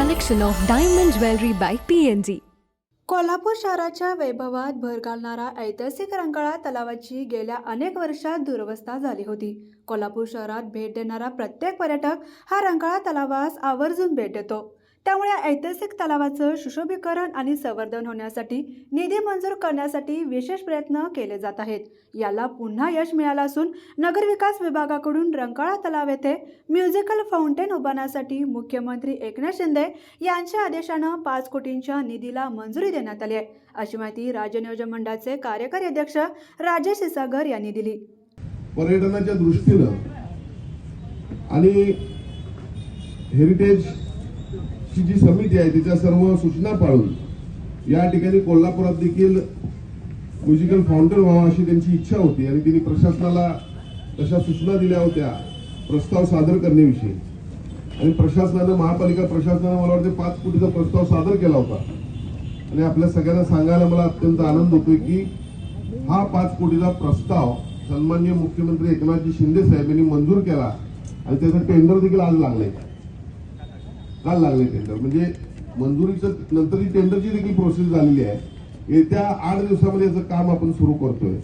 Collection of diamond jewellery by PNG Kolhapur शहराच्या वैभवात भर घालणारा ऐतिहासिक रंकाळा तलावाची गेल्या अनेक वर्षात दुरवस्था झाली होती. कोल्हापूर शहरात भेट देणारा प्रत्येक पर्यटक हा रंकाळा तलावास आवर्जून भेट देतो. त्यामुळे ऐतिहासिक तलावाचं सुशोभीकरण आणि संवर्धन होण्यासाठी निधी मंजूर करण्यासाठी विशेष प्रयत्न केले जात आहेत. याला पुन्हा यश मिळालं असून नगरविकास विभागाकडून रंकाळा तलाव येथे म्युझिकल फाउंटेन उभारण्यासाठी मुख्यमंत्री एकनाथ शिंदे यांच्या आदेशानं पाच कोटींच्या निधीला मंजुरी देण्यात आली आहे. अशी माहिती राज्य नियोजन मंडळाचे कार्यकारी अध्यक्ष राजेश इसागर यांनी दिली. पर्यटनाच्या दृष्टीनं आणि हेरिटेज ची जी समिती आहे तिच्या सर्व सूचना पाळून या ठिकाणी कोल्हापुरात देखील म्युझिकल फाउंडर व्हावा अशी त्यांची इच्छा होती आणि तिने प्रशासनाला तशा सूचना दिल्या होत्या प्रस्ताव सादर करण्याविषयी. आणि प्रशासनानं महापालिका प्रशासनानं मला वाटते पाच कोटीचा प्रस्ताव सादर केला होता. आणि आपल्या सगळ्यांना सांगायला मला अत्यंत आनंद होतोय की हा पाच कोटीचा प्रस्ताव सन्मान्य मुख्यमंत्री एकनाथजी शिंदे साहेब यांनी मंजूर केला आणि त्याचं टेंडर देखील आज लागलंय. काल लागले टेंडर म्हणजे मंजुरीचं नंतरची टेंडरची देखील प्रोसेस झालेली आहे. येत्या आठ दिवसामध्ये याचं काम आपण सुरू करतोय.